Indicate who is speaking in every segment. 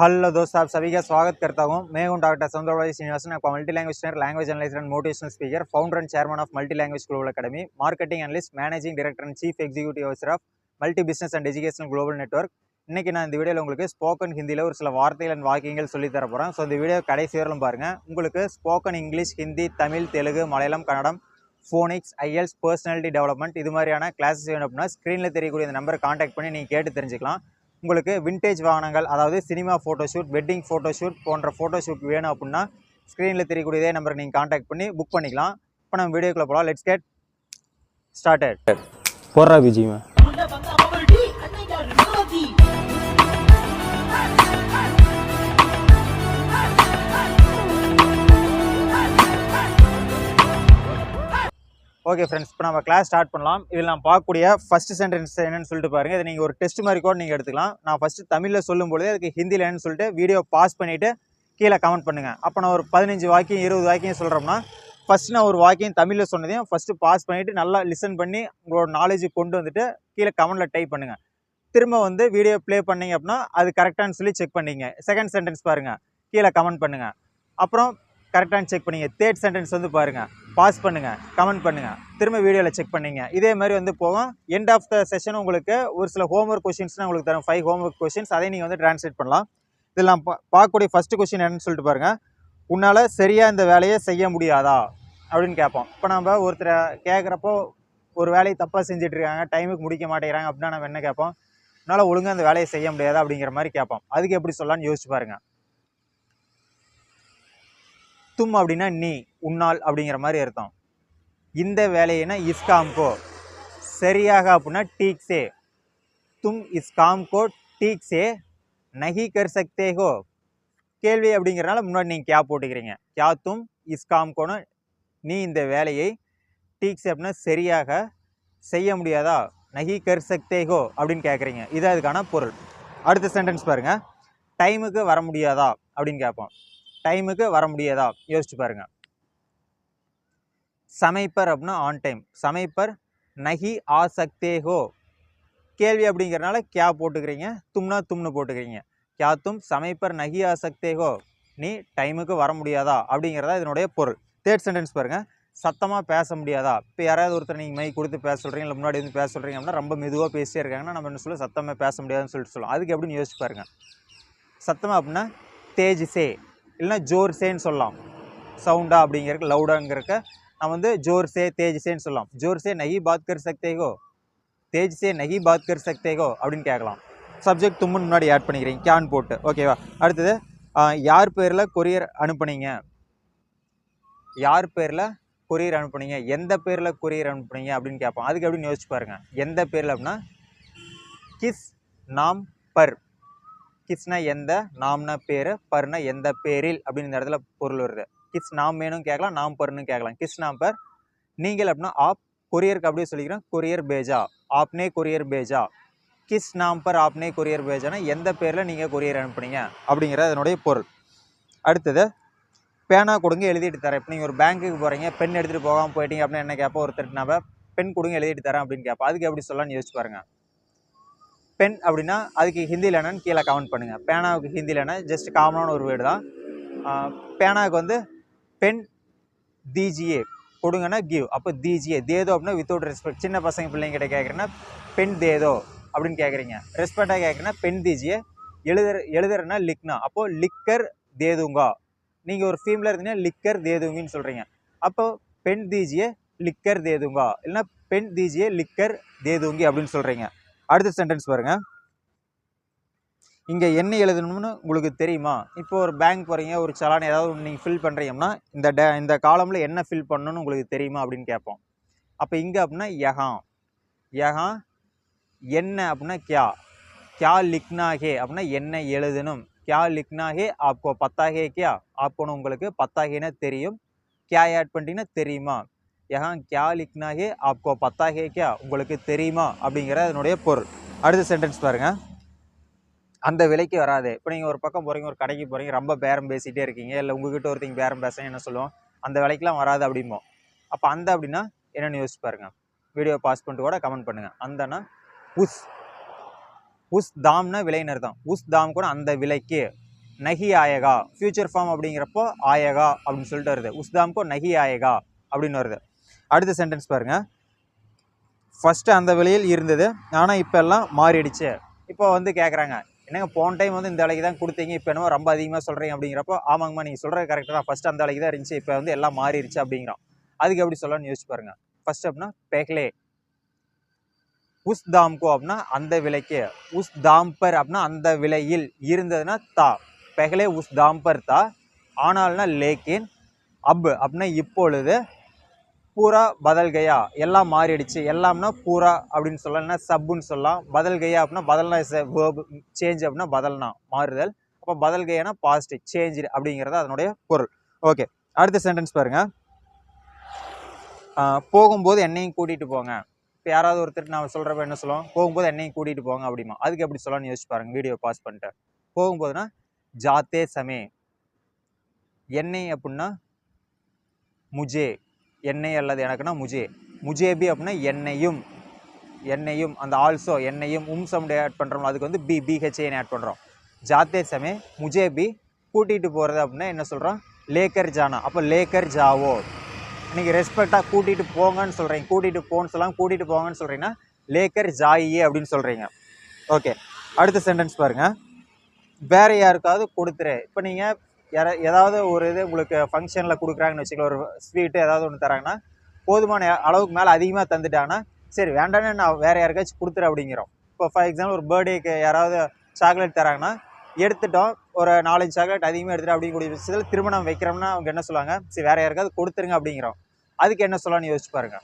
Speaker 1: Hello दोस्त आप सभी का स्वागत करता हूं मैं हूं डॉक्टर सौंदरबाजी श्रीनिवासन आपका multi language trainer language analyst and motivational speaker founder and chairman of multi language global academy marketing analyst managing director and chief executive officer of multi business and educational global network இன்னைக்கு நான் இந்த வீடியோவில் உங்களுக்கு spoken ஹிந்தியில் ஒரு சில வார்த்தைகள் and வாக்கியங்கள் சொல்லி தர போகிறேன் ஸோ இந்த வீடியோ கடைசி வரலும் பாருங்கள் உங்களுக்கு spoken English Hindi Tamil Telugu Malayalam Kannada phonics IELTS personality development இது மாதிரியான கிளாஸஸ் வேணும் அப்படின்னா ஸ்க்ரீனில் தெரியக்கூடிய இந்த நம்பரை காண்டாக்ட் பண்ணி நீங்கள் கேட்டு தெரிஞ்சுக்கலாம் உங்களுக்கு விண்டேஜ் வாகனங்கள் அதாவது சினிமா ஃபோட்டோஷூட் வெட்டிங் ஃபோட்டோஷூட் போன்ற ஃபோட்டோஷூட் வேணும் அப்படின்னா ஸ்க்ரீனில் தெரியக்கூடிய இதே நம்பரை நீங்கள் காண்டாக்ட் பண்ணி புக் பண்ணிக்கலாம். இப்போ நம்ம வீடியோக்குள்ளே போகலாம் லெட்ஸ் கெட் ஸ்டார்டட்
Speaker 2: போடுறா விஜய்மா
Speaker 1: ஓகே ஃப்ரெண்ட்ஸ் இப்போ நம்ம கிளாஸ் ஸ்டார்ட் பண்ணலாம். இதில் நான் பார்க்கக்கூடிய ஃபஸ்ட்டு சென்டென்ஸ் என்னன்னு சொல்லிட்டு பாருங்கள் இதை நீங்கள் ஒரு டெஸ்ட் மாதிரி கூட நீங்கள் எடுத்துக்கலாம். நான் ஃபஸ்ட்டு தமிழில் சொல்லும்போது அதுக்கு ஹிந்தியில் என்னன்னு சொல்லிட்டு வீடியோ பாஸ் பண்ணிவிட்டு கீழே கமெண்ட் பண்ணுங்கள் அப்போ நான் ஒரு பதினஞ்சு வாக்கியம் இருபது வாக்கியம் சொல்கிறோம்னா ஃபஸ்ட்டு நான் ஒரு வாக்கியம் தமிழில் சொன்னதையும் ஃபஸ்ட்டு பாஸ் பண்ணிவிட்டு நல்லா லிசன் பண்ணி உங்களோட நாலேஜ் கொண்டு வந்துட்டு கீழே கமெண்ட்டில் டைப் பண்ணுங்கள் திரும்ப வந்து வீடியோ ப்ளே பண்ணீங்க அப்படின்னா அது கரெக்டானு சொல்லி செக் பண்ணிங்க. செகண்ட் சென்டென்ஸ் பாருங்கள் கீழே கமெண்ட் பண்ணுங்கள் அப்புறம் கரெக்டானு செக் பண்ணிங்க. தேர்ட் சென்டென்ஸ் வந்து பாருங்கள் பாஸ் பண்ணுங்கள் கமெண்ட் பண்ணுங்கள் திரும்ப வீடியோவில் செக் பண்ணிங்க. இதே மாதிரி வந்து போகும். எண்ட் ஆஃப் த செஷன் உங்களுக்கு ஒரு சில ஹோம்ஒர்க் கொஷின்ஸ்லாம் உங்களுக்கு தரும். ஃபைவ் ஹோம்ஒர்க் கொஷின்ஸ் அதை நீங்கள் வந்து ட்ரான்ஸ்லேட் பண்ணலாம். இதில் நான் பா- பார்க்கக்கூடிய ஃபஸ்ட்டு கொஷின் என்னன்னு சொல்லிட்டு பாருங்கள் உன்னால் சரியாக இந்த வேலையை செய்ய முடியாதா? அப்படின்னு கேட்போம். இப்போ நம்ம ஒருத்தரை கேட்குறப்போ ஒரு வேலையை தப்பாக செஞ்சிட்ருக்காங்க டைமுக்கு முடிக்க மாட்டேங்கிறாங்க அப்படின்னா நம்ம என்ன கேட்போம்? உன்னால் ஒழுங்காக அந்த வேலையை செய்ய முடியாதா அப்படிங்கிற மாதிரி கேட்போம். அதுக்கு எப்படி சொல்லலான்னு யோசிச்சு பாருங்கள் தும் அப்படின்னா நீ உன்னால் அப்படிங்கிற மாதிரி அர்த்தம். இந்த வேலையினா இஸ்காம்கோ. சரியாக அப்படின்னா டீக் சே தும் இஸ்காம்கோ டீக் சே கர் சக்தே ஹோ கேள்வி அப்படிங்கிறனால முன்னாடி நீங்கள் கே போட்டுக்கிறீங்க. கியா தும் இஸ்காம்கோன்னு நீ இந்த வேலையை டீக்ஸ் அப்படின்னா சரியாக செய்ய முடியாதா? நகி கர் சக்தே ஹோ அப்படின்னு கேட்குறீங்க இது அதுக்கான பொருள். அடுத்த சென்டென்ஸ் பாருங்கள் டைமுக்கு வர முடியாதா? அப்படின்னு கேட்போம் டைமுக்கு வர முடியாதா? யோசிச்சு பாருங்க. சமைப்பர் அப்படின்னா ஆன் டைம் சமைப்பர் நகி ஆசக்தேகோ கேள்வி அப்படிங்கிறனால கியா போட்டுக்கிறீங்க. தும்னா தும்னு போட்டுக்கிறீங்க. கியா தும் சமைப்பர் நகி ஆசக்தேகோ நீ டைமுக்கு வர முடியாதா? அப்படிங்கிறதா இதனுடைய பொருள். தேர்ட் சென்டென்ஸ் பாருங்க. சத்தமாக பேச முடியாதா? இப்போ யாராவது ஒருத்தர் நீங்கள் மை கொடுத்து பேச சொல்கிறீங்க இல்லை முன்னாடி வந்து பேச சொல்கிறீங்க அப்படின்னா ரொம்ப மெதுவாக பேசிட்டே இருக்காங்கன்னா நம்ம என்ன சொல்ல சத்தமாக பேச முடியாதுன்னு சொல்லிட்டு சொல்லலாம் அதுக்கு எப்படின்னு யோசிச்சு பாருங்க. சத்தமாக அப்படின்னா தேஜ் சே. இல்லைன்னா ஜோர்சேன்னு சொல்லலாம். சவுண்டா அப்படிங்கிறக்கு லவுடாங்கிறக்க நம்ம வந்து ஜோர்சே தேஜ்சேன்னு சொல்லலாம். ஜோர்சே நகி பாத் கர் சக்தே தேஜ் சே நகி பாத் கர் அப்படின்னு கேட்கலாம். சப்ஜெக்ட் தும்முன்னு முன்னாடி ஆட் பண்ணிக்கிறீங்க. கேன் போட்டு. ஓகேவா அடுத்தது யார் பேரில் கொரியர் அனுப்புனீங்க? யார் பேரில் கொரியர் அனுப்புனீங்க? எந்த பேரில் கொரியர் அனுப்புனீங்க அப்படின்னு கேட்போம். அதுக்கு எப்படின்னு யோசிச்சு பாருங்கள் எந்த பேரில் அப்படின்னா கிஸ் நாம் பர். கிஸ்னா எந்த நாம்னா பேர் பர்னா எந்த பேரில் அப்படின்னு இந்த இடத்துல பொருள் வருது. கிஸ் நாம் வேணும் கேட்கலாம் நாம் பர்னு கேட்கலாம். கிஸ் நாம் பர் நீங்கள் அப்படின்னா ஆப் கொரியருக்கு அப்படியே சொல்லிக்கிறோம் கொரியர் பேஜா ஆப்னே கொரியர் பேஜா. கிஸ் நாம் பர் ஆப்னே கொரியர் பேஜானா எந்த பேரில் நீங்கள் கொரியர் அனுப்புனீங்க அப்படிங்கிறது அதனுடைய பொருள். அடுத்தது பேனா கொடுங்க எழுதிட்டு தரேன். இப்போ நீங்கள் ஒரு பேங்க்குக்கு போகிறீங்க பென் எடுத்துகிட்டு போகாமல் போயிட்டீங்க அப்படின்னு என்ன கேட்போம்? ஒருத்தர் நம்ம பென் கொடுங்க எழுதிட்டு தரேன் அப்படின்னு கேட்போம். அதுக்கு எப்படி சொல்லலாம்னு யோசிச்சு பாருங்க. பென் அப்படின்னா அதுக்கு ஹிந்தியில் என்னன்னு கீழே கமெண்ட் பண்ணுங்கள் பேனாவுக்கு ஹிந்தியில் என்ன ஜஸ்ட் காமனான ஒரு வேர்டு தான். பேனாவுக்கு வந்து பென் தீஜியே கொடுங்கன்னா கிவ் அப்போ தீஜியே தேதோ அப்படின்னா வித்தவுட் ரெஸ்பெக்ட் சின்ன பசங்க பிள்ளைங்கிட்ட கேட்குறேன்னா பென் தேதோ அப்படின்னு கேட்குறீங்க. ரெஸ்பெக்டாக கேட்குறேன்னா பென் தீஜியே எழுதுற எழுதுறேன்னா லிக்னா. அப்போது லிக்கர் தேதுங்கா. நீங்கள் ஒரு ஃபீமில் இருந்தீங்கன்னா லிக்கர் தேதுங்கின்னு சொல்கிறீங்க அப்போ பெண் தீஜியே லிக்கர் தேதுங்கா. இல்லைன்னா பெண் தீஜியே லிக்கர் தேதுங்கி அப்படின்னு சொல்கிறீங்க அடுத்த சென்டென்ஸ் பாருங்கள் இங்கே என்ன எழுதணும்னு உங்களுக்கு தெரியுமா? இப்போ ஒரு பேங்க் போகிறீங்க ஒரு சலான் ஏதாவது ஒன்று நீங்கள் ஃபில் பண்ணுறீங்கன்னா இந்த ட இந்த காலமில் என்ன ஃபில் பண்ணணும்னு உங்களுக்கு தெரியுமா அப்படின்னு கேட்போம். அப்போ இங்கே அப்படின்னா யஹா. யஹா என்ன அப்படின்னா கியா. கியா லிக்னா ஹே அப்படின்னா என்ன எழுதணும்? கியா லிக்னா ஹே ஆப்கோ பத்தாகே கியா? ஆப்கோன்னு உங்களுக்கு பத்தாகேனா தெரியும். கியா ஆட் பண்ணிட்டீங்கன்னா தெரியுமா? யஹாங் கியா லிக்னாகே? ஆப்கோ பத்தாகே கியா? உங்களுக்கு தெரியுமா? அப்படிங்கிற அதனுடைய பொருள். அடுத்த சென்டென்ஸ் பாருங்கள் அந்த விலைக்கு வராது. இப்போ நீங்கள் ஒரு பக்கம் போகிறீங்க ஒரு கடைக்கு போகிறீங்க ரொம்ப பேரம் பேசிகிட்டே இருக்கீங்க இல்லை உங்ககிட்ட ஒருத்தங்க பேரம் பேச என்ன சொல்லுவோம்? அந்த விலைக்கெலாம் வராது அப்படிமோ அப்போ அந்த அப்படின்னா என்னென்னு யோசிச்சு பாருங்கள் வீடியோ பாஸ் பண்ணிட்டு கூட கமெண்ட் பண்ணுங்கள் அந்தனா உஸ். உஸ் தாம்னா விலைன்னு அர்த்தம் உஸ் தாம் கூட அந்த விலைக்கு. நகி ஆயகா. ஃபியூச்சர் ஃபார்ம் அப்படிங்கிறப்போ ஆயகா அப்படின்னு சொல்லிட்டு வருது. உஸ் தாம்கோ நகி ஆயகா அப்படின்னு வருது. அடுத்த சென்டென்ஸ் பாருங்கள் ஃபஸ்ட்டு அந்த விலையில் இருந்தது. ஆனால் இப்போ எல்லாம் மாறிடுச்சு. இப்போ வந்து கேட்குறாங்க என்னங்க போன டைம் வந்து இந்த விலைக்கு தான் கொடுத்தீங்க இப்போ என்னமோ ரொம்ப அதிகமாக சொல்கிறீங்க அப்படிங்கிறப்போ ஆமாங்கம்மா நீங்கள் சொல்கிறது கரெக்டாக தான். ஃபஸ்ட்டு அந்த விலைக்கு தான் இருந்துச்சு இப்போ வந்து எல்லாம் மாறிடுச்சு அப்படிங்கிறோம். அதுக்கு எப்படி சொல்லலாம்னு யோசிச்சு பாருங்கள் ஃபஸ்ட் அப்படின்னா பேக்லே உஸ் தாம்கோ அப்படின்னா அந்த விலைக்கு. உஸ் தாம்பர் அப்படின்னா அந்த விலையில் இருந்ததுன்னா தா. பெஹ்லே உஸ் தாம்பர் தா. ஆனால்னா லேக்கின் அப் அப்படின்னா இப்பொழுது பூரா பதல்கையா எல்லாம் மாறிடுச்சு. எல்லாம்னா பூரா அப்படின்னு சொல்லலாம் சப்புன்னு சொல்லலாம். பதல்கையா அப்படின்னா பதல்னா சேஞ்ச் அப்படின்னா பதல்னா மாறுதல். அப்போ பதல்கையானா பாசிட்டிவ் சேஞ்ச் அப்படிங்கிறது அதனுடைய பொருள். ஓகே அடுத்த சென்டென்ஸ் பாருங்கள் போகும்போது என்னையும் கூட்டிகிட்டு போங்க. இப்போ யாராவது ஒருத்தர் நான் சொல்கிறப்ப என்ன சொல்லுவோம் போகும்போது என்னையும் கூட்டிகிட்டு போங்க அப்படிமா. அதுக்கு எப்படி சொல்லலாம்னு யோசிச்சு பாருங்கள் வீடியோ பாஸ் பண்ணிட்டு. போகும்போதுனா ஜாத்தே சமே. என்னை அப்படின்னா முஜே. என்னை அல்லது எனக்குன்னா முஜே. முஜேபி அப்படின்னா என்னையும் என்னையும் அந்த ஆல்சோ என்னையும் உம் சவுண்ட் ஆட் பண்ணுறோம் அதுக்கு வந்து பி பிஹெச்ஏன்னு ஆட் பண்ணுறோம் ஜாத்தே சமே முஜேபி கூட்டிகிட்டு போகிறது அப்படின்னா என்ன சொல்கிறோம் லேக்கர் ஜானா. அப்போ லேக்கர் ஜாவோ. நீங்கள் ரெஸ்பெக்டாக கூட்டிகிட்டு போங்கன்னு சொல்கிறீங்க கூட்டிகிட்டு போன்னு சொல்லலாம் கூட்டிகிட்டு போங்கன்னு சொல்கிறீங்கன்னா லேக்கர் ஜாயியே அப்படின்னு சொல்கிறீங்க ஓகே அடுத்த சென்டென்ஸ் பாருங்கள் வேறு யாருக்காவது கொடுத்துரு. இப்போ நீங்கள் யார ஏதாவது ஒரு இது உங்களுக்கு ஃபங்க்ஷனில் கொடுக்குறாங்கன்னு வச்சுக்கலாம் ஒரு ஸ்வீட்டு ஏதாவது ஒன்று தராங்கன்னா போதுமான அளவுக்கு மேலே அதிகமாக தந்துட்டாங்கன்னா சரி வேண்டாம்னு நான் வேறு யாருக்காச்சும் கொடுத்துரு அப்படிங்கிறோம். இப்போ ஃபார் எக்ஸாம்பிள் ஒரு பர்த்டேக்கு யாராவது சாக்லேட் தராங்கன்னா எடுத்துட்டோம் ஒரு நாலஞ்சு சாக்லேட் அதிகமாக எடுத்துட்டு அப்படிங்கக்கூடிய விஷயத்தில் திருமணம் வைக்கிறோம்னா அவங்க என்ன சொல்லுவாங்க சரி வேறு யாருக்காவது கொடுத்துருங்க அப்படிங்கிறோம். அதுக்கு என்ன சொல்லலாம்னு யோசிச்சு பாருங்க.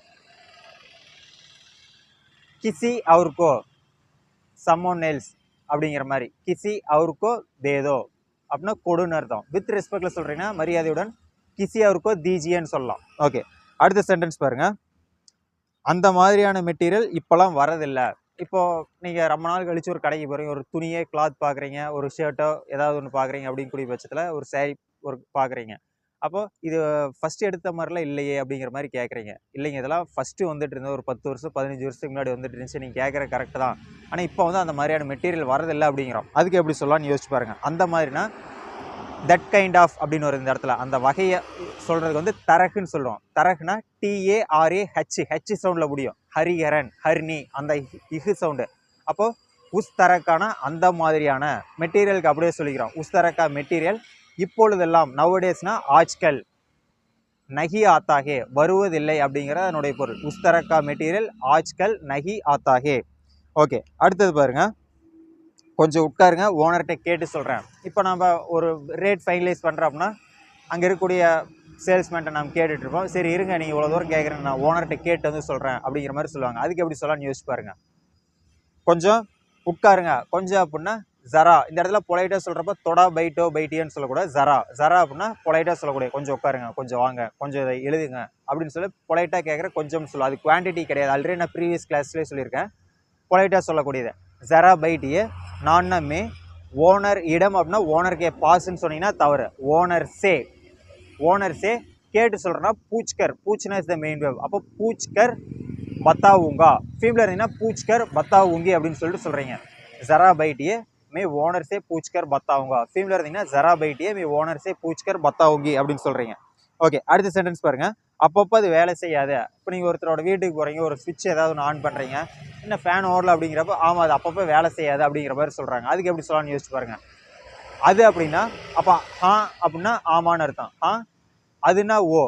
Speaker 1: கிசி அவருக்கோ சம்மோன் நெல்ஸ் அப்படிங்கிற மாதிரி. கிசி அவருக்கோ தேதோ அப்படின்னா கொடுன்னு அர்த்தம். வித் ரெஸ்பெக்டில் சொல்கிறீங்கன்னா மரியாதையுடன் கிசியாவிற்கோ தீஜியன்னு சொல்லலாம். ஓகே அடுத்த சென்டென்ஸ் பாருங்கள் அந்த மாதிரியான மெட்டீரியல் இப்போலாம் வரதில்லை. இப்போது நீங்கள் ரொம்ப நாள் கழித்து ஒரு கடைக்கு போகிறீங்க ஒரு துணியே கிளாத் பார்க்குறீங்க ஒரு ஷர்ட்டோ ஏதாவது ஒன்று பார்க்குறீங்க அப்படின்னு கூடிய பட்சத்தில் ஒரு சேரீ ஒரு பார்க்குறீங்க அப்போது இது ஃபஸ்ட்டு எடுத்த மாதிரிலாம் இல்லையே அப்படிங்கிற மாதிரி கேட்குறீங்க. இல்லைங்க இதெல்லாம் ஃபஸ்ட்டு வந்துட்டு இருந்தது. ஒரு பத்து வருஷம் பதினஞ்சு வருஷத்துக்கு முன்னாடி வந்துட்டு இருந்துச்சு. நீங்கள் கேட்குற கரெக்டு தான். ஆனால் இப்போ வந்து அந்த மாதிரியான மெட்டீரியல் வரதில்லை அப்படிங்கிறோம். அதுக்கு எப்படி சொல்லலாம்னு யோசிச்சு பாருங்கள் அந்த மாதிரினா தட் கைண்ட் ஆஃப் அப்படின்னு ஒரு இந்த இடத்துல அந்த வகையை சொல்கிறதுக்கு வந்து தரகுன்னு சொல்லுவோம் தரகுனா டிஏஆர்ஏ ஹச் ஹச் சவுண்டில் முடியும். ஹரிஹரன் ஹர்னி அந்த இஹு சவுண்டு அப்போது உஸ்தரக்கான அந்த மாதிரியான மெட்டீரியலுக்கு அப்படியே சொல்லிக்கிறோம். உஸ்தரக்கா மெட்டீரியல் இப்பொழுதெல்லாம் நவடேஸ்னா ஆஜ்கல் நகி ஆத்தாகே வருவதில்லை அப்படிங்கிற அதனுடைய பொருள். உஸ்தரக்கா மெட்டீரியல் ஆஜ்கல் நகி ஆத்தாகே. ஓகே அடுத்தது பாருங்க. கொஞ்சம் உட்காருங்க ஓனர்கிட்ட கேட்டு சொல்கிறேன் இப்போ நம்ம ஒரு ரேட் ஃபைனலைஸ் பண்ணுறோம்னா அங்கே இருக்கக்கூடிய சேல்ஸ்மேன்ட்டை நம்ம கேட்டுட்ருப்போம் சரி இருங்க நீங்கள் இவ்வளோ தூரம் கேட்குறேன் நான் ஓனர்கிட்ட கேட்டு வந்து சொல்கிறேன் அப்படிங்கிற மாதிரி சொல்லுவாங்க. அதுக்கு எப்படி சொல்லலாம்னு யோசிச்சு பாருங்கள் கொஞ்சம் உட்காருங்க. கொஞ்சம் அப்படின்னா ஜரா இந்த இடத்துல பொலைட்டாக சொல்கிறப்ப தொடா பைட்டோ பைட்டியோன்னு சொல்லக்கூடாது. ஜரா ஜரா அப்படின்னா பொலைட்டாக சொல்லக்கூடிய கொஞ்சம் உட்காருங்க கொஞ்சம் வாங்க கொஞ்சம் இதை எழுதுங்க அப்படின்னு சொல்லி பொலைட்டாக கேட்குற கொஞ்சம் சொல்லும் அது குவான்டிட்டி கிடையாது. ஆல்ரெடி நான் ப்ரீவியஸ் கிளாஸ்லேயே சொல்லியிருக்கேன். பொலைட்டாக சொல்லக்கூடியது. ஜரா பைட்டியே நான் மே ஓனர் இடம் அப்படின்னா ஓனர்கே பாஸ்ன்னு சொன்னீங்கன்னா தவறு. ஓனர் சே. ஓனர் சே கேட்டு சொல்கிறேன்னா பூச்கர். பூச்னா இஸ் த மெயின் வேவ் அப்போ பூச்கர் பத்தாவுங்கா ஃபீமில் இருந்தீங்கன்னா பூச்கர் பத்தாவுங்கி அப்படின்னு சொல்லிட்டு சொல்கிறீங்க ஜரா பைட்டியே மே ஓனர்ஸே சே பூச்கர் பத்தாவுங்கா ஃபீமில் இருந்தீங்கன்னா ஜரா பைட்டியே மே ஓனர் சே பூச்கர் பத்தாவுங்கி அப்படின்னு சொல்கிறீங்க ஓகே அடுத்த சென்டென்ஸ் பாருங்கள் அப்பப்போ அது வேலை செய்யாது. இப்போ நீங்கள் ஒருத்தரோட வீட்டுக்கு போகிறீங்க ஒரு சுவிட்ச் ஏதாவது ஒன்று ஆன் பண்ணுறீங்க என்ன ஃபேன் ஓடல அப்படிங்கிறப்ப ஆமாம் அது அப்பப்போ வேலை செய்யாது அப்படிங்கிற மாதிரி சொல்கிறாங்க அதுக்கு எப்படி சொல்லலாம்னு யோசிச்சு பாருங்கள் அது அப்படின்னா அப்போ ஆ அப்படின்னா ஆமான்னு அர்த்தம். ஆ அதுனா ஓ.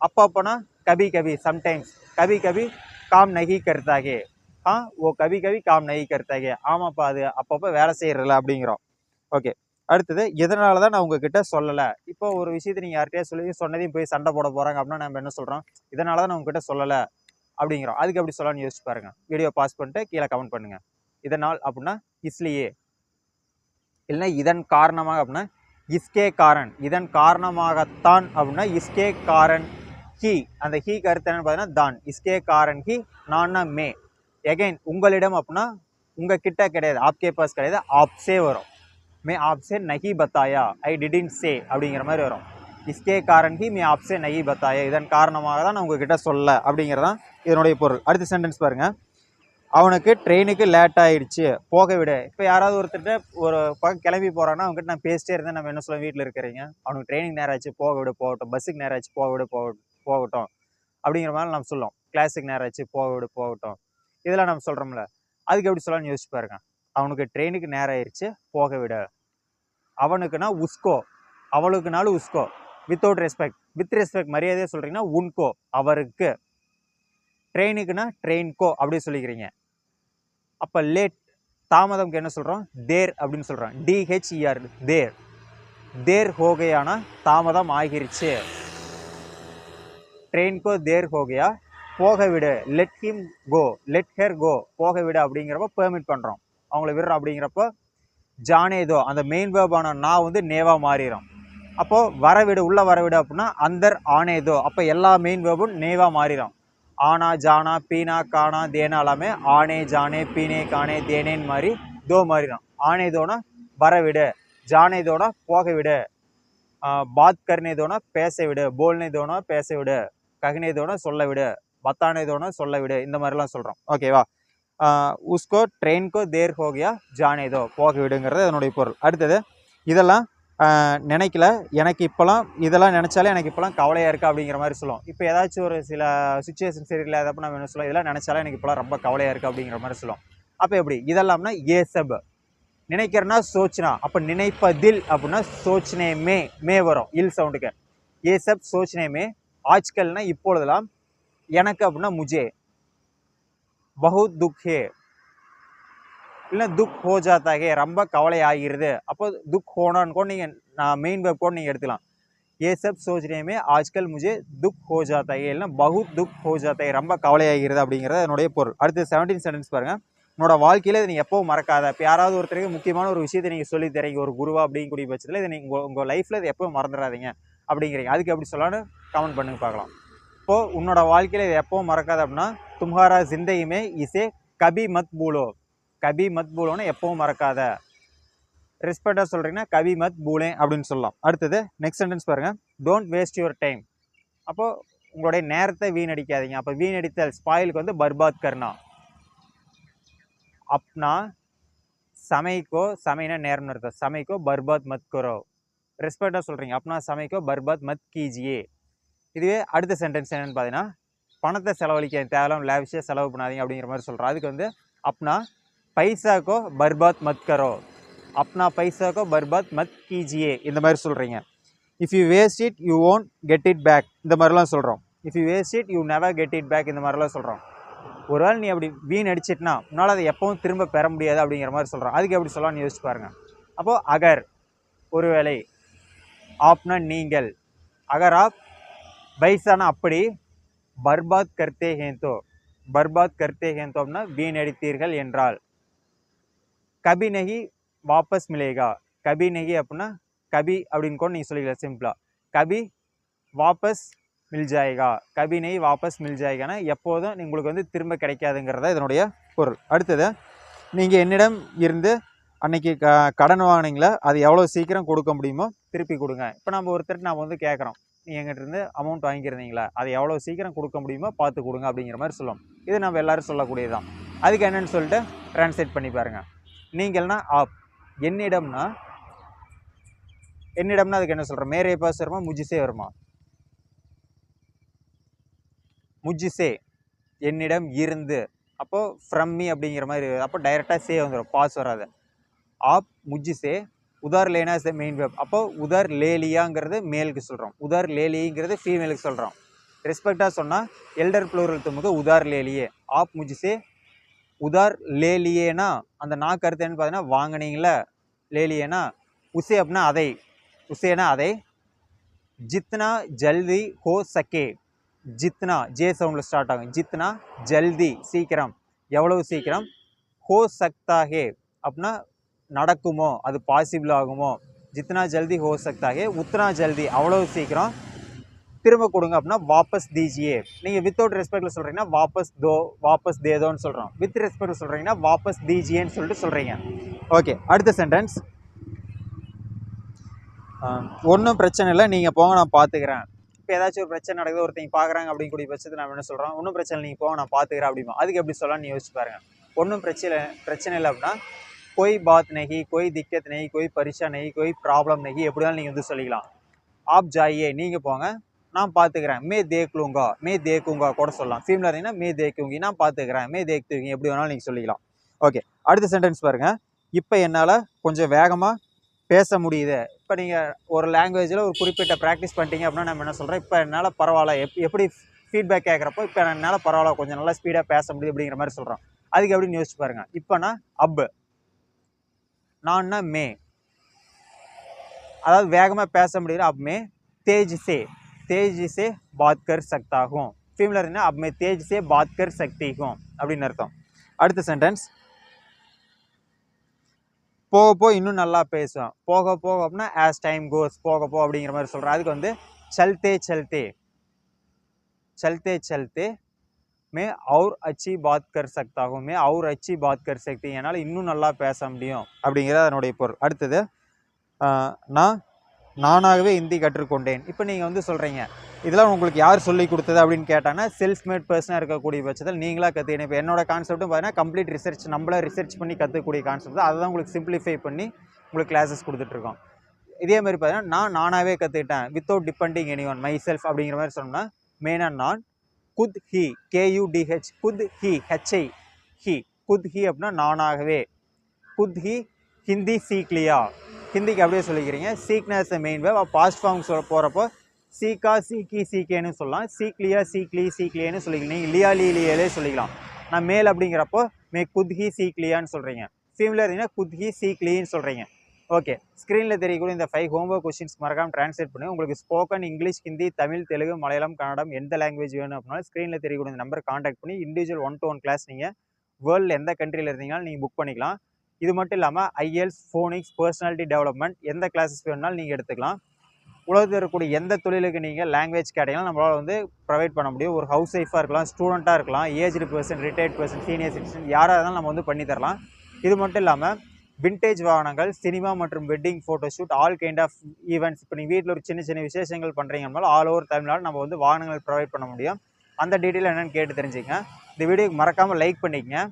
Speaker 1: அப்பப்போனா கபி கபி சம்டைம்ஸ் கபி கபி காம் நகி கருத்தாகே. ஆ ஓ கவி கவி காம் நகை கருத்தகை. ஆமாப்பா அது அப்பப்போ வேலை செய்யறதில்ல அப்படிங்கிறோம். ஓகே. அடுத்தது இதனால தான் நான் உங்ககிட்ட சொல்லலை? இப்போ ஒரு விஷயத்தை நீங்கள் யார்கிட்டயே சொல்லி சொன்னதையும் போய் சண்டை போட போகிறாங்க அப்படின்னா நம்ம என்ன சொல்கிறோம் இதனால தான் நான் உங்ககிட்ட சொல்லலை அப்படிங்கிறோம். அதுக்கு எப்படி சொல்லலாம்னு யோசிச்சு பாருங்க. வீடியோ பாஸ் பண்ணிட்டு கீழே கமெண்ட் பண்ணுங்க. இதனால் அப்படின்னா இஸ்லியே. இல்லைன்னா இதன் காரணமாக அப்படின்னா இஸ்கே காரன். இதன் காரணமாகத்தான் அப்படின்னா இஸ்கே காரன் ஹி. அந்த ஹி கருத்து என்னன்னு பார்த்தீங்கன்னா தான். இஸ்கே காரன் ஹி நான்னா மே. எகைன் உங்களிடம் அப்படின்னா உங்கள் கிட்ட கிடையாது ஆப்கே பாஸ் கிடையாது. ஆப்ஸே வரும். மே ஆப்ஸே நகி பத்தாயா ஐ டிடின் சே அப்படிங்கிற மாதிரி வரும். இஸ்கே காரன் ஹி மே ஆப்ஸே நகி பத்தாயா இதன் காரணமாக தான் நான் உங்ககிட்ட சொல்ல அப்படிங்கிறதான் இதனுடைய பொருள். அடுத்த சென்டென்ஸ் பாருங்கள் அவனுக்கு ட்ரெயினுக்கு லேட் ஆகிடுச்சு போக விட. இப்போ யாராவது ஒருத்தர்கிட்ட ஒரு பக்கம் கிளம்பி போகிறான்னா அவங்ககிட்ட நான் பேசிட்டே இருந்தேன். நம்ம என்ன சொல்ல வீட்டில் இருக்கிறீங்க? அவனுக்கு ட்ரெயினுக்கு நேரம் ஆச்சு. போக விட போகட்டும் பஸ்ஸுக்கு நேரம் ஆச்சு. போக விட போக போகட்டும். அப்படிங்கிற மாதிரி நம்ம சொல்லுவோம். கிளாஸுக்கு நேரம் ஆச்சு. போக விட போகட்டும். இதெல்லாம் நம்ம சொல்கிறோம்ல அதுக்கு எப்படி சொல்லலாம்னு யோசிச்சு பாருங்க. அவனுக்கு ட்ரெயினுக்கு நேரம் ஆயிடுச்சு போக விட. அவனுக்குன்னா உஸ்கோ. அவளுக்குனாலும் உஸ்கோ. வித்தவுட் ரெஸ்பெக்ட் வித் ரெஸ்பெக்ட் மரியாதையாக சொல்கிறீங்கன்னா உன்கோ அவருக்கு. ட்ரெயினுக்குன்னா ட்ரெயின்கோ அப்படி சொல்லிக்கிறீங்க. அப்போ லேட் தாமதம்க்கு என்ன சொல்கிறோம் தேர் அப்படின்னு சொல்கிறோம் டிஹெச்இஆர் தேர். தேர் ஹோகையானா தாமதம் ஆகிருச்சு. ட்ரெயின்கோ தேர் ஹோகையா? போக விடு. Let him go let her go போக விடு அப்படிங்கிறப்ப பெர்மிட் பண்ணுறோம் அவங்கள விடுறோம் அப்படிங்கிறப்போ ஜானேதோ அந்த மெயின் வேர்பான நான் வந்து நேவாக மாறிடும் அப்போது வரவிடு உள்ளே வரவிடு அப்படின்னா அந்தர் ஆனேதோ அப்போ எல்லா மெயின் வேர்பும் நேவாக மாறிடும் ஆனா ஜானா பீனா கானா தேனா எல்லாமே ஆனே ஜானே பீனே கானே தேனேன்னு மாதிரி தோ மாறிடும் ஆனேதோனா வரவிடு ஜானேதோனா போக விடு. பாத் கர்னேதோனா பேச விடு. போல்னேதோனா பேச விடு. ககனேதோனா சொல்ல விடு. பத்தானேதோனா சொல்ல விடு இந்த மாதிரிலாம் சொல்கிறோம் ஓகேவா உஸ்கோ ட்ரெயின்கோ தேர் ஹோகியா ஜானேதோ போக விடுங்கிறது அதனுடைய பொருள். அடுத்தது இதெல்லாம் நினைக்கல. எனக்கு இப்போலாம் இதெல்லாம் நினச்சாலே எனக்கு இப்போலாம் கவலையாக இருக்கா அப்படிங்கிற மாதிரி சொல்லுவோம். இப்போ ஏதாச்சும் ஒரு சில சுச்சுவேஷன் சரியில்லாதப்ப நம்ம என்ன சொல்லுவோம்? இதெல்லாம் நினச்சாலே எனக்கு இப்போலாம் ரொம்ப கவலையாக இருக்குது அப்படிங்கிற மாதிரி சொல்லுவோம். அப்போ எப்படி? இதெல்லாம்னா ஏசப். நினைக்கிறனா சோச்சனா அப்போ நினைப்பதில் அப்படின்னா சோச்சனே மே மே வரும் இல் சவுண்டுக்கு ஏசப் சோச்சனே மே இப்பொழுதெல்லாம் எனக்கு அப்படின்னா முஜே பகுத் துக் ஹே இல்லை துக் ஹோ ஜாத்தா ஹே ரொம்ப கவலை ஆகிறது அப்போ துக் ஹோனான்னு கூட நீங்கள் நான் மெயின் வெப் கூட நீங்கள் எடுத்துக்கலாம் ये सब सोचने में आजकल मुझे दुख हो जाता है இல்லைன்னா बहुत துக் ஹோ ஜாத்தா है ரொம்ப கவலையாகிறது அப்படிங்கிறது என்னுடைய பொருள் அடுத்து செவன்டீன் சென்டென்ஸ் பாருங்க உன்னோட வாழ்க்கையில் இதை நீ எப்பவும் மறக்காத இப்போ யாராவது ஒருத்தருக்கு முக்கியமான ஒரு விஷயத்தை நீங்கள் சொல்லி தரீங்க ஒரு குருவா அப்படிங்கக்கூடிய பட்சத்தில் இதை நீங்கள் உங்கள் உங்கள் லைஃப்பில் இதை எப்பவும் மறந்துடாதீங்க அப்படிங்கிறீங்க அதுக்கு எப்படி சொல்லலாம்னு கமெண்ட் பண்ணுங்க பார்க்கலாம் இப்போது உன்னோட வாழ்க்கையில் இதை எப்போவும் மறக்காத அப்படின்னா தும்ஹாரா ஜிந்தகிமே இசே கபி மத் பூலோ. கபி மத் பூலோன்னு எப்போவும் மறக்காத. ரெஸ்பெக்டாக சொல்கிறீங்கன்னா கவி மத் பூலே அப்படின்னு சொல்லலாம். அடுத்தது நெக்ஸ்ட் சென்டென்ஸ் பாருங்கள் டோன்ட் வேஸ்ட் யுவர் டைம் அப்போது உங்களுடைய நேரத்தை வீணடிக்காதீங்க. அப்போ வீணடித்தல் ஸ்பாயிலுக்கு வந்து பர்பாத் கர்னா அப்னா சமைக்கோ சமைனா நேரம்னு அர்த்தம். சமைக்கோ பர்பாத் மத் குரோ. ரெஸ்பெக்டாக சொல்கிறீங்க அப்னா சமைக்கோ பர்பாத் மத் கீஜியே இதுவே அடுத்த சென்டென்ஸ் என்னென்னு பார்த்தீங்கன்னா பணத்தை செலவழிக்க தேவையில்லாம லேவிஷாக செலவு பண்ணாதீங்க அப்படிங்கிற மாதிரி சொல்கிறோம் அதுக்கு வந்து அப்னா பைசாக்கோ பர்பாத் மத் கரோ அப்னா பைசாக்கோ பர்பாத் மத் கிஜிஏ இந்த மாதிரி சொல்கிறீங்க if you waste it you won't get it back இந்த மாதிரிலாம் சொல்கிறோம் if you waste it you never get it back இந்த மாதிரிலாம் சொல்கிறோம் ஒருவேளை நீ அப்படி வீண் அடிச்சிட்னா உன்னால் அதை எப்பவும் திரும்ப பெற முடியாது அப்படிங்கிற மாதிரி சொல்கிறோம் அதுக்கு எப்படி சொல்லலாம்னு யோசிச்சு பாருங்கள் அப்போது அகர் ஒருவேளை ஆப்னா நீங்கள் அகர் ஆப் பைசானா அப்படி பர்பாத் கர்த்தே ஹேந்தோ பர்பாத் கர்த்தே ஹேந்தோ அப்படின்னா வீணடித்தீர்கள் என்றால். கபி நகி வாபஸ் மிலேகா. கபி நகி அப்படின்னா கபி அப்படின்னு கூட நீங்கள் சொல்லிக்கலாம் சிம்பிளாக கபி வாபஸ் மில் ஜாயகா கபி நெய் வாபஸ் மில் ஜாயகானா எப்போதும் உங்களுக்கு வந்து திரும்ப கிடைக்காதுங்கிறத இதனுடைய பொருள். அடுத்தது நீங்கள் என்னிடம் இருந்து அன்னைக்கு க கடன் வாங்கினீங்களா? அது எவ்வளோ சீக்கிரம் கொடுக்க முடியுமோ திருப்பி கொடுங்க. இப்போ நம்ம ஒருத்தர் நம்ம வந்து கேட்குறோம். எங்கிட்ட இருந்து அமௌண்ட் வாங்கியிருந்தீங்களா அதை எவ்வளோ சீக்கிரம் கொடுக்க முடியுமோ பார்த்து கொடுங்க அப்படிங்கிற மாதிரி சொல்லும். இது நம்ம எல்லாேரும் சொல்லக்கூடியது தான் அதுக்கு என்னென்னு சொல்லிட்டு ட்ரான்ஸ்லேட் பண்ணி பாருங்கள் நீங்கள்னா ஆப். என்னிடம்னா என்னிடம்னா அதுக்கு என்ன சொல்கிறோம் மேரே பாஸ் வருமா? முஜிசே வருமா? முஜிசே. என்னிடம் இருந்து. அப்போது ஃப்ரம்மி அப்படிங்கிற மாதிரி அப்போ டைரெக்டாக சே வந்துடும் பாஸ் வராது. ஆப் முஜிசே உதார் லேனா இஸ் த மெயின் வேப் அப்போ உதார் லேலியாங்கிறது மேலுக்கு சொல்கிறோம் உதார் லேலிங்கிறது ஃபீமேலுக்கு சொல்கிறோம் ரெஸ்பெக்டாக சொன்னால் எல்டர் ப்ளூரல் துமுக்கு உதார் லேலியே. ஆப் முஜிசே உதார் லேலியேனா அந்த நா கருத்து என்னன்னு பார்த்தீங்கன்னா வாங்கினீங்களா லேலியேனா உசே அப்படின்னா அதை. உசேனா அதை. ஜித்னா ஜல்தி ஹோ சக்கே. ஜித்னா ஜே சவுண்டில் ஸ்டார்ட் ஆகும். ஜித்னா ஜல்தி சீக்கிரம். எவ்வளவு சீக்கிரம்? ஹோ சக்தா ஹே அப்படின்னா நடக்குமோ? அது பாசிபிள் ஆகுமோ? ஜித்னா ஜல்தி ஹோ சக்தாகே உத்தனா ஜல்தி அவ்வளோ சீக்கிரம் திரும்ப கொடுங்க அப்படின்னா வாபஸ் தீஜியே நீங்கள் வித்தவுட் ரெஸ்பெக்டில் சொல்கிறீங்கன்னா வாபஸ் தோ வாபஸ் தேதோன்னு சொல்கிறோம் வித் ரெஸ்பெக்ட் சொல்கிறீங்கன்னா வாபஸ் தீஜியேன்னு சொல்லிட்டு சொல்கிறீங்க ஓகே அடுத்த சென்டென்ஸ் ஒன்றும் பிரச்சனை இல்லை நீங்கள் போங்க நான் பார்த்துக்கிறேன் இப்போ ஏதாச்சும் ஒரு பிரச்சனை நடக்குது ஒருத்தங்க பார்க்குறாங்க அப்படின்னு கூடிய பட்சத்தில் நான் என்ன சொல்கிறோம் ஒன்றும் பிரச்சனை இல்லை, நீங்கள் போங்க நான் பார்த்துக்கிறேன் அப்படிமா. அதுக்கு எப்படி சொல்லலாம்னு யோசிச்சு பாருங்கள் ஒன்றும் பிரச்சனை பிரச்சனை இல்லை அப்படின்னா கொய் பாத் நெகி கொய் திக்கத் நெகி கோய் பரிசா நெகி கோய் ப்ராப்ளம் நெகி எப்படி வேணாலும் நீங்கள் வந்து சொல்லிக்கலாம். ஆப் ஜாயே நீங்கள் போங்க நான் பார்த்துக்கிறேன். மே தேக்லுங்கா மே தேக்குங்கா கூட சொல்லலாம். ஃபீமில் இருந்தீங்கன்னா மே தேக்குங்கி நான் பார்த்துக்கிறேன். மே தேக்குங்க எப்படி வேணாலும் நீங்கள் சொல்லிக்கலாம். ஓகே அடுத்த சென்டென்ஸ் பாருங்கள் இப்போ என்னால் கொஞ்சம் வேகமாக பேச முடியுது. இப்போ நீங்கள் ஒரு லாங்குவேஜில் ஒரு குறிப்பிட்ட ப்ராக்டிஸ் பண்ணிட்டீங்க அப்படின்னா நம்ம என்ன சொல்கிறோம் இப்போ என்னால் பரவாயில்ல. எப் எப்படி ஃபீட்பேக் கேட்குறப்போ இப்போ என்னால் பரவாயில்ல. கொஞ்சம் நல்லா ஸ்பீடாக பேச முடியுது அப்படிங்கிற மாதிரி சொல்கிறோம் அதுக்கு எப்படின்னு யோசிச்சு பாருங்கள் இப்போனா அப் நான்னா மே? அதாவது வேகமாக பேச முடியல அப்மே மே சே தேஜ்சே பாத் கர் சக்தாகும் ஃபீமிலர்னா அப்மே மே சே பாத் கர் சக்திகும் அப்படின்னு அர்த்தம். அடுத்த சென்டென்ஸ் போக போக இன்னும் நல்லா பேசுவேன். போக போக அப்படின்னா ஆஸ் டைம் கோஸ் போக போ அப்படிங்கிற மாதிரி சொல்கிறேன் அதுக்கு வந்து சல்தே சல்தே. சல்தே சல்தே मैं और अच्छी बात कर सकता हूँ मैं और अच्छी बात कर सकती हूँ என்னால் இன்னும் நல்லா பேச முடியும் அப்படிங்கிறது அதனுடைய பொருள் அடுத்தது ஆஹ், நான் நானாகவே ஹிந்தி கற்றுக்கொண்டேன் இப்போ நீங்கள் வந்து சொல்கிறீங்க இதெல்லாம் உங்களுக்கு யார் சொல்லி கொடுத்தது அப்படின்னு கேட்டாங்கன்னா செல்ஃப் மேட் பர்சனாக இருக்கக்கூடிய பட்சத்தில் நீங்களாக கற்றுக்கணும் இப்போ என்னோட கான்செப்ட்டும் பார்த்தீங்கன்னா கம்ப்ளீட் ரிசர்ச் நம்மளே ரிசர்ச் பண்ணி கற்றுக்கக்கூடிய கான்செப்ட் தான் அதை தான் உங்களுக்கு சிம்பிளிஃபை பண்ணி உங்களுக்கு கிளாஸஸ் கொடுத்துட்ருக்கோம் இதே மாதிரி பார்த்தீங்கன்னா நான் நானாகவே கற்றுக்கிட்டேன் without depending any one myself அப்படிங்கிற மாதிரி சொன்னோம்னா மேனா நான் குத் ஹி கேயூடிஹெச் குத் ஹி ஹெச்ஐ ஹி. குத் ஹி அப்படின்னா நானாகவே. குத் ஹி ஹிந்தி சீக்லியா. ஹிந்திக்கு அப்படியே சொல்லிக்கிறீங்க. சீக்னஸ் மெயின் வேவ் பாஸ்ட் ஃபார்ம் சொல்ல போகிறப்போ சீக்கா சீக்கி சீக்கேன்னு சொல்லலாம். சீக்லியா சீக்லி சீக்லியேன்னு சொல்லிக்கலாம் நீங்கள் லியா லீ சொல்லிக்கலாம். நான் மேல் அப்படிங்கிறப்போ மே குத் ஹி சீக்லியான்னு சொல்கிறீங்க ஃபீமில் இருந்தீங்கன்னா குத் ஹி சீக்லின்னு சொல்கிறீங்க ஓகே ஸ்க்ரீனில் தெரியக்கூடிய இந்த ஃபைவ் ஹோம்ஒர்க் கொஸ்டின்ஸ் மறக்காமல் ட்ரான்ஸ்லேட் பண்ணி. உங்களுக்கு ஸ்போக்கன் இங்கிலீஷ் ஹிந்தி தமிழ் தெலுங்கு மலையாளம் கன்னடம் எந்த லாங்குவேஜ் வேணும் அப்படின்னாலும் ஸ்க்ரீனில் தெரியக்கூடிய இந்த நம்பர் காண்டாக்ட் பண்ணி individual one to one class நீங்கள் வேர்ல்டில் எந்த கண்ட்ரியில் இருந்தீங்கனாலும் நீங்கள் புக் பண்ணிக்கலாம். இது மட்டும் இல்லாமல் ஐஎல்ஸ் ஃபோனிக்ஸ் பர்சனாலிட்டி டெவலப்மெண்ட் எந்த கிளாஸஸ் வேணுனாலும் நீங்கள் எடுத்துக்கலாம். உலகத்தில் இருக்கக்கூடிய எந்த தொழிலுக்கு நீங்கள் லாங்குவேஜ் கேட்டீங்கன்னா நம்மளால் வந்து ப்ரொவைட் பண்ண முடியும். ஒரு ஹவுஸ் ஒய்ஃபாக இருக்கலாம் ஸ்டூடெண்ட்டாக இருக்கலாம் aged person retired person senior citizen யாராக இருந்தாலும் நம்ம வந்து பண்ணி தரலாம் இது மட்டும் இல்லாமல் விண்டேஜ் வாகனங்கள் சினிமா மற்றும் wedding photoshoot all kind of events இப்போ நீங்கள் வீட்டில் ஒரு சின்ன சின்ன விசேஷங்கள் பண்ணுறீங்கனாலும் ஆல் ஓவர் தமிழ்நாடு நம்ம வந்து வாகனங்கள் ப்ரொவைட் பண்ண முடியும். அந்த டீட்டெயில் என்னென்னு கேட்டு தெரிஞ்சுங்க. இந்த வீடியோக்கு மறக்காமல் லைக் பண்ணிக்கங்க.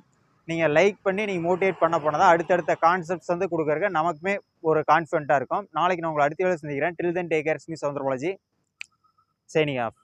Speaker 1: நீங்கள் லைக் பண்ணி நீங்கள் மோட்டிவேட் பண்ண போனால் தான் அடுத்தடுத்த கான்செப்ட்ஸ் வந்து கொடுக்குறக்கு நமக்குமே ஒரு கான்ஃபிடண்ட்டாக இருக்கும். நாளைக்கு நான் உங்களை அடுத்த வேலை சந்திக்கிறேன். Till then take care me Soundarabalaji signing off